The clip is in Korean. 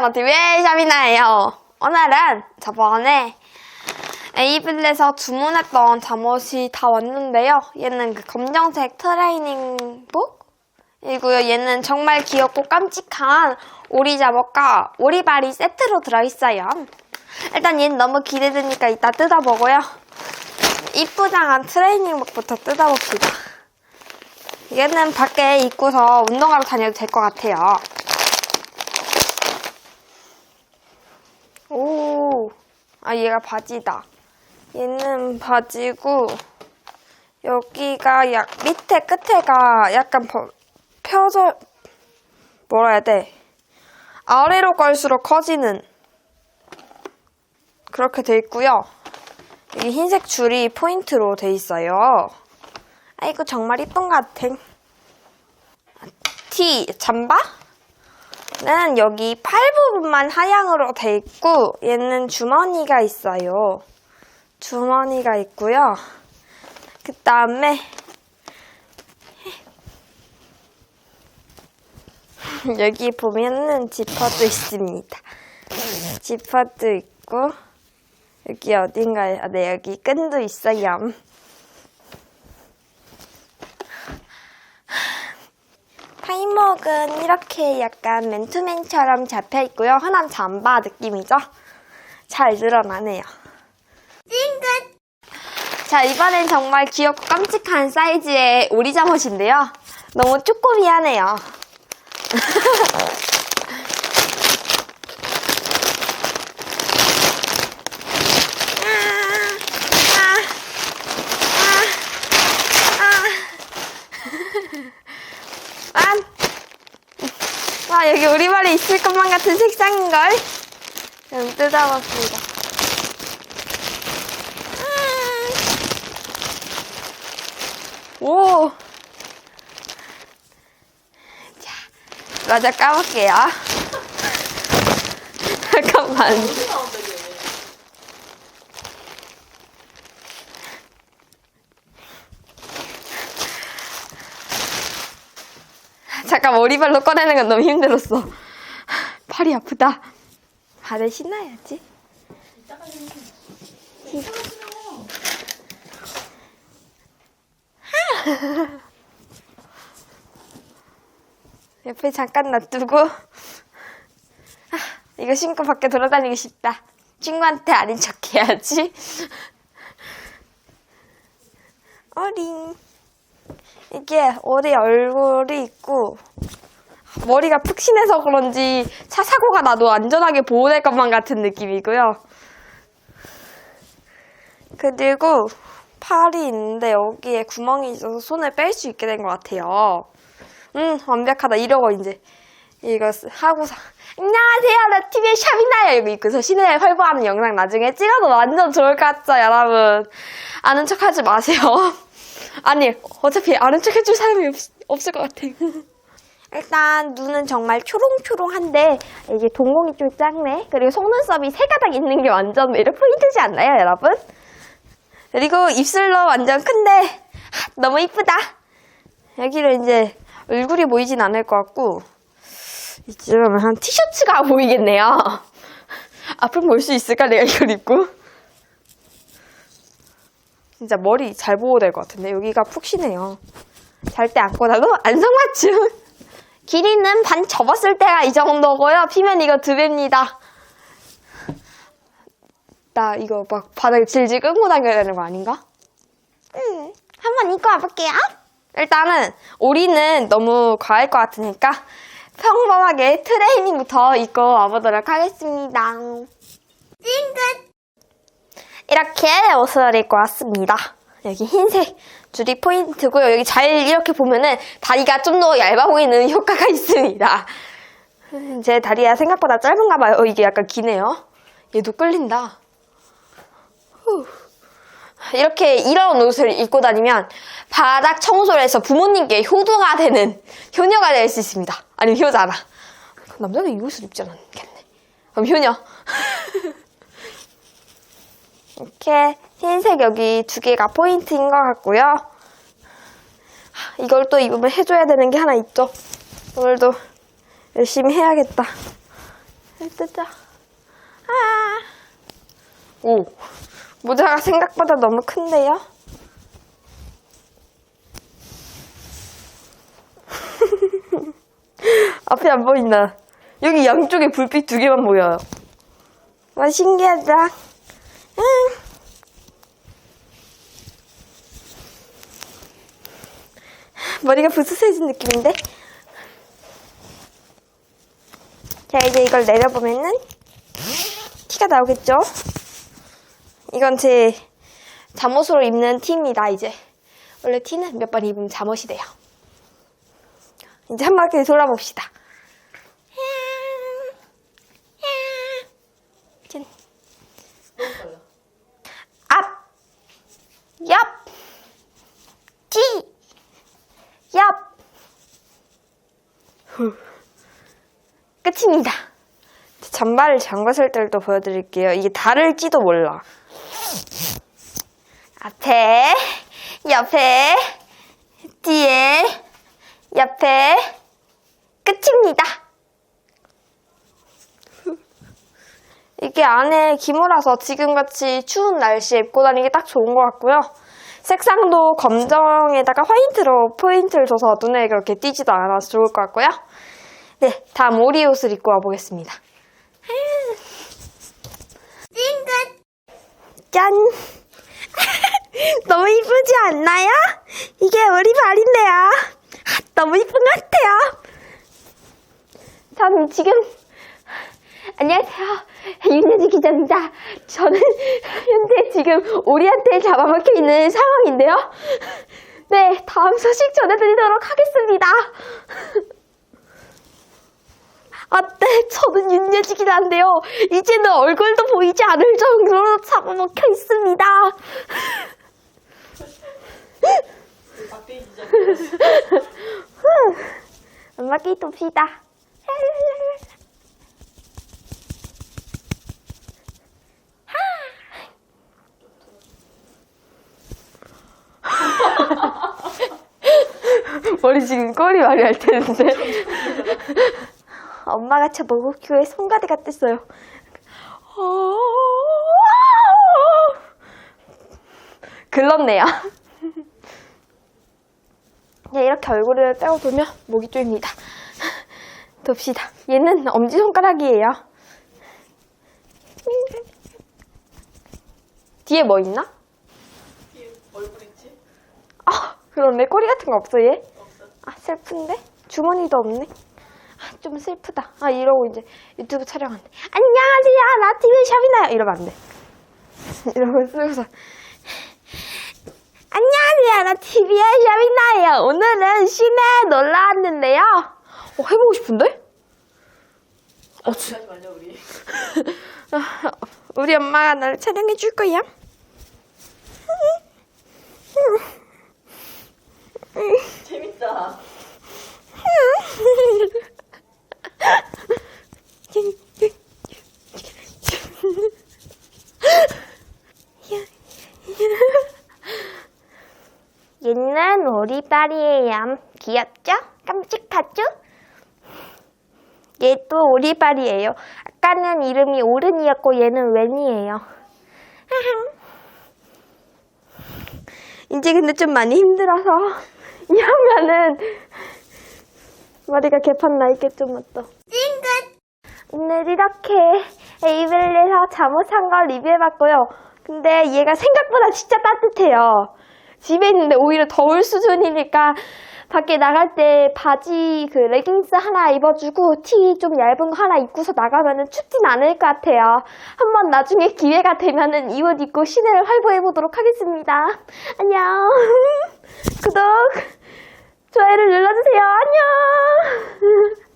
너튜브의 샤미나예요. 오늘은 저번에 에이블에서 주문했던 잠옷이 다 왔는데요. 얘는 그 검정색 트레이닝복? 이고요. 얘는 정말 귀엽고 깜찍한 오리 잠옷과 오리발이 세트로 들어있어요. 일단 얘는 너무 기대되니까 이따 뜯어보고요. 이쁘장한 트레이닝복부터 뜯어봅시다. 얘는 밖에 입고서 운동하러 다녀도 될 것 같아요. 오, 아, 얘가 바지다. 얘는 바지고, 여기가 약, 밑에 끝에가 약간 버- 펴져, 뭐라 해야 돼. 아래로 걸수록 커지는, 그렇게 돼 있고요. 여기 흰색 줄이 포인트로 돼 있어요. 아이고, 정말 이쁜 것 같아. 티, 잠바? 는 여기 팔 부분만 하향으로 돼 있고 얘는 주머니가 있어요. 주머니가 있고요. 그 다음에 여기 보면은 지퍼도 있습니다. 지퍼도 있고 여기 어딘가에 아, 네 여기 끈도 있어요. 파이목은 이렇게 약간 맨투맨처럼 잡혀 있고요. 흔한 잠바 느낌이죠? 잘 늘어나네요. 찡긋! 자, 이번엔 정말 귀엽고 깜찍한 사이즈의 오리 잠옷인데요. 너무 쪼꼬미하네요. 안! 와, 여기 우리말에 있을 것만 같은 색상인걸? 그럼 뜯어봤습니다. 오! 자, 맞아 까볼게요. 잠깐만. 잠깐 머리발로 꺼내는 건 너무 힘들었어. 팔이 아프다. 발을 신어야지. 옆에 잠깐 놔두고 아, 이거 신고 밖에 돌아다니기 쉽다. 친구한테 아닌 척 해야지. 어린. 이게 어리 얼굴이 있고 머리가 푹신해서 그런지 차 사고가 나도 안전하게 보호될 것만 같은 느낌이고요. 그리고 팔이 있는데 여기에 구멍이 있어서 손을 뺄 수 있게 된 것 같아요. 음 완벽하다. 이러고 이제 이거 쓰- 하고서 안녕하세요. 나 TV의 샵이나요. 이거 입고서 시내에 활보하는 영상 나중에 찍어도 완전 좋을 것 같죠 여러분? 아는 척 하지 마세요. 아니 어차피 아는 척 해줄 사람이 없, 없을 것 같아 일단 눈은 정말 초롱초롱한데 이게 동공이 좀 작네 그리고 속눈썹이 세 가닥 있는 게 완전 매력 포인트지 않나요 여러분? 그리고 입술도 완전 큰데 하, 너무 이쁘다 여기를 이제 얼굴이 보이진 않을 것 같고 이쯤은 한 티셔츠가 보이겠네요. 앞을 볼 수 있을까 내가 이걸 입고? 진짜 머리 잘 보호될 것 같은데 여기가 푹신해요. 잘 때 안고 나도 안성맞춤. 길이는 반 접었을 때가 이 정도고요. 피면 이거 두 배입니다. 나 이거 막 바닥에 질질 끌고 다녀야 되는 거 아닌가? 응, 한번 입고 와볼게요. 일단은 오리는 너무 과할 것 같으니까 평범하게 트레이닝부터 입고 와보도록 하겠습니다. 찡긋! 이렇게 옷을 입고 왔습니다. 여기 흰색 줄이 포인트고요. 여기 잘 이렇게 보면은 다리가 좀 더 얇아 보이는 효과가 있습니다. 제 다리가 생각보다 짧은가 봐요. 어, 이게 약간 기네요. 얘도 끌린다. 후. 이렇게 이런 옷을 입고 다니면 바닥 청소를 해서 부모님께 효도가 되는 효녀가 될 수 있습니다. 아니면 효자라. 남자가 이 옷을 입지 않겠네. 그럼 효녀. 이렇게 흰색 여기 두 개가 포인트인 것 같고요. 이걸 또 입으면 해줘야 되는 게 하나 있죠. 오늘도 열심히 해야겠다. 뜨자. 아. 오. 모자가 생각보다 너무 큰데요? 앞에 안 보인다. 여기 양쪽에 불빛 두 개만 보여요. 와, 신기하다. 응. 머리가 부스스해진 느낌인데? 자, 이제 이걸 내려보면은 티가 나오겠죠? 이건 제 잠옷으로 입는 티입니다, 이제. 원래 티는 몇 번 입으면 잠옷이 돼요. 이제 한 바퀴 돌아봅시다. 짠. 앞, 옆, 뒤, 옆. 후. 끝입니다. 잠바를 잠갔을 또 보여드릴게요. 이게 다를지도 몰라. 앞에, 옆에, 뒤에, 옆에, 끝입니다. 이게 안에 기모라서 지금같이 추운 날씨에 입고 다니기 딱 좋은 것 같고요. 색상도 검정에다가 화이트로 포인트를 줘서 눈에 그렇게 띄지도 않아서 좋을 것 같고요. 네, 다음 오리 옷을 입고 와보겠습니다. 찡긋! 짠! 너무 이쁘지 않나요? 이게 우리 발인데요. 아, 너무 이쁜 것 같아요. 저는 지금 안녕하세요. 윤여지 기자입니다. 저는 현재 지금 오리한테 잡아먹혀 있는 상황인데요. 네, 다음 소식 전해드리도록 하겠습니다. 아, 네, 저는 윤여지긴 한데요. 이제는 얼굴도 보이지 않을 정도로 잡아먹혀 있습니다. 엄마 끼 돕시다. 머리 지금 꼬리 말이 할 텐데. 엄마가 저 목욕교에 송가대 같았어요. 글렀네요. 네, 이렇게 얼굴을 떼고 보면 목이 쪼입니다. 돕시다. 얘는 엄지손가락이에요. 뒤에 뭐 있나? 얼굴 있지? 아, 그런데 꼬리 같은 거 없어, 얘? 없어. 아, 슬픈데? 주머니도 없네? 아, 좀 슬프다. 아, 이러고 이제 유튜브 촬영한대. 안녕하세요, 나 TV 샵이나요. 이러면 안 돼. 이러고 쓰고서. 안녕하세요, 나 TV 샵이나요. 오늘은 시내에 놀러 왔는데요. 어, 해보고 싶은데? 어, 우리. 아, 우리 엄마가 나를 촬영해 줄 거야. 재밌다. 얘는 오리발이에요. 귀엽죠? 깜찍하죠? 얘도 오리발이에요. 아까는 이름이 오른이었고 얘는 웬이에요. 이제 근데 좀 많이 힘들어서 이러면은 머리가 개판 나 있겠죠, 또. 찡긋! 오늘 이렇게 에이블에서 잠옷 한걸 리뷰해봤고요. 근데 얘가 생각보다 진짜 따뜻해요. 집에 있는데 오히려 더울 수준이니까 밖에 나갈 때 바지 그 레깅스 하나 입어주고 티 좀 얇은 거 하나 입고서 나가면은 춥진 않을 것 같아요. 한번 나중에 기회가 되면은 이 옷 입고 시내를 활보해 보도록 하겠습니다. 안녕. 구독, 좋아요를 눌러주세요. 안녕.